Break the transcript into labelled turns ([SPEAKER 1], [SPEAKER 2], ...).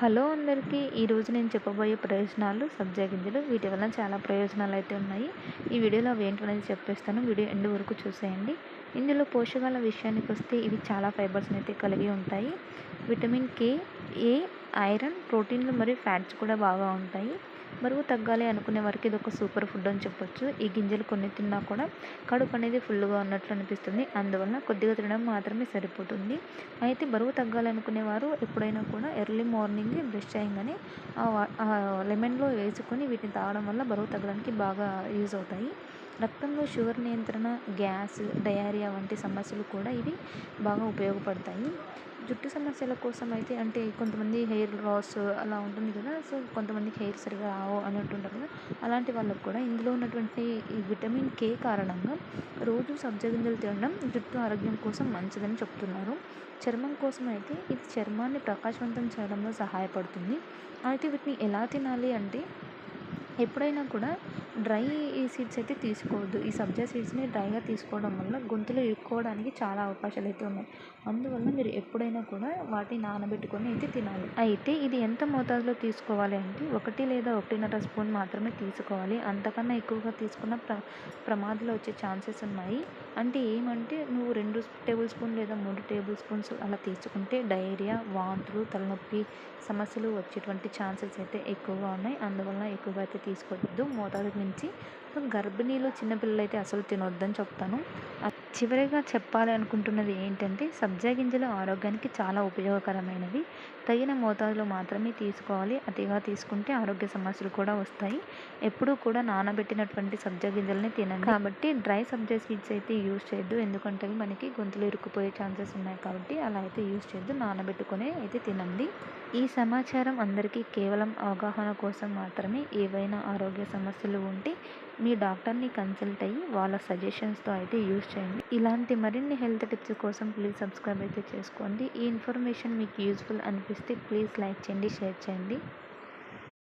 [SPEAKER 1] Hello అందరికీ ఈరోజు నేను చెప్పబోయే ప్రయోజనాలు సబ్జా గింజలు వీటి వల్ల చాలా ప్రయోజనాలు అయితే ఉన్నాయి. ఈ వీడియోలో అవి ఏంటనేది చెప్పేస్తాను. వీడియో ఎండ్ వరకు చూసేయండి. ఇందులో పోషకాల విషయానికి వస్తే ఇవి చాలా ఫైబర్స్ని అయితే కలిగి ఉంటాయి. విటమిన్ కే ఏ ఐరన్ ప్రోటీన్లు మరియు ఫ్యాట్స్ కూడా బాగా ఉంటాయి. బరువు తగ్గాలి అనుకునే వారికి ఇది ఒక సూపర్ ఫుడ్ అని చెప్పొచ్చు. ఈ గింజలు కొన్ని తిన్నా కూడా కడుపు అనేది ఫుల్గా ఉన్నట్లు అనిపిస్తుంది. అందువల్ల కొద్దిగా తినడం మాత్రమే సరిపోతుంది. అయితే బరువు తగ్గాలనుకునే వారు ఎప్పుడైనా కూడా ఎర్లీ మార్నింగ్ బ్రష్ చేయగానే లెమన్లో వేసుకొని వీటిని తాగడం వల్ల బరువు తగ్గడానికి బాగా యూజ్ అవుతాయి. రక్తంలో షుగర్ నియంత్రణ గ్యాస్ డయారియా వంటి సమస్యలు కూడా ఇవి బాగా ఉపయోగపడతాయి. జుట్టు సమస్యల కోసం అయితే అంటే కొంతమంది హెయిర్ లాస్ అలా ఉంటుంది కదా సో కొంతమందికి హెయిర్ సరిగా రావు అన్నట్టు ఉంటారు కదా. అలాంటి వాళ్ళకు కూడా ఇందులో ఉన్నటువంటి ఈ విటమిన్ కే కారణంగా రోజు సబ్జా గింజలు తినడం జుట్టు ఆరోగ్యం కోసం మంచిదని చెప్తున్నారు. చర్మం కోసం అయితే ఇది చర్మాన్ని ప్రకాశవంతం చేయడంలో సహాయపడుతుంది. అయితే వీటిని ఎలా తినాలి అంటే ఎప్పుడైనా కూడా డ్రై ఈ సీడ్స్ అయితే తీసుకోవద్దు. ఈ సబ్జా సీడ్స్ని డ్రైగా తీసుకోవడం వల్ల గొంతులో ఇరుక్కోవడానికి చాలా అవకాశాలు అయితే ఉన్నాయి. అందువల్ల మీరు ఎప్పుడైనా కూడా వాటిని నానబెట్టుకొని అయితే తినాలి. అయితే ఇది ఎంత మోతాదులో తీసుకోవాలి అంటే ఒకటి లేదా ఒకటిన్నర స్పూన్ మాత్రమే తీసుకోవాలి. అంతకన్నా ఎక్కువగా తీసుకున్న ప్ర ప్రమాదాలు వచ్చే ఛాన్సెస్ ఉన్నాయి. అంటే ఏమంటే నువ్వు రెండు టేబుల్ స్పూన్ లేదా మూడు టేబుల్ స్పూన్స్ అలా తీసుకుంటే డైరియా వాంతులు తలనొప్పి సమస్యలు వచ్చేటువంటి ఛాన్సెస్ అయితే ఎక్కువగా ఉన్నాయి. అందువల్ల ఎక్కువగా అయితే తీసుకోవద్దు మోతాదుకు మించి గర్భిణీలు చిన్నపిల్లలు అయితే అసలు తినొద్దని చెప్తాను. చివరిగా చెప్పాలి అనుకుంటున్నది ఏంటంటే సబ్జా గింజలు ఆరోగ్యానికి చాలా ఉపయోగకరమైనవి. తగిన మోతాదులో మాత్రమే తీసుకోవాలి. అతిగా తీసుకుంటే ఆరోగ్య సమస్యలు కూడా వస్తాయి. ఎప్పుడూ కూడా నానబెట్టినటువంటి సబ్జా గింజలని తినండి. కాబట్టి డ్రై సబ్జా సీడ్స్ అయితే యూజ్ చేయొద్దు. ఎందుకంటే మనకి గొంతులు ఇరుక్కుపోయే ఛాన్సెస్ ఉన్నాయి కాబట్టి అలా అయితే యూజ్ చేయొద్దు. నానబెట్టుకునే అయితే తినండి. ఈ సమాచారం అందరికీ కేవలం అవగాహన కోసం మాత్రమే. ఏవైనా ఆరోగ్య సమస్యలు ఉంటే మీ డాక్టర్ని కన్సల్ట్ అయ్యి వాళ్ళ సజెషన్స్తో అయితే యూజ్ చేయండి. ఇలాంటి మరిన్ని హెల్త్ టిప్స్ కోసం ప్లీజ్ సబ్స్క్రైబ్ అయితే చేసుకోండి. ఈ ఇన్ఫర్మేషన్ మీకు యూస్ఫుల్ అనిపిస్తే ప్లీజ్ లైక్ చేయండి షేర్ చేయండి.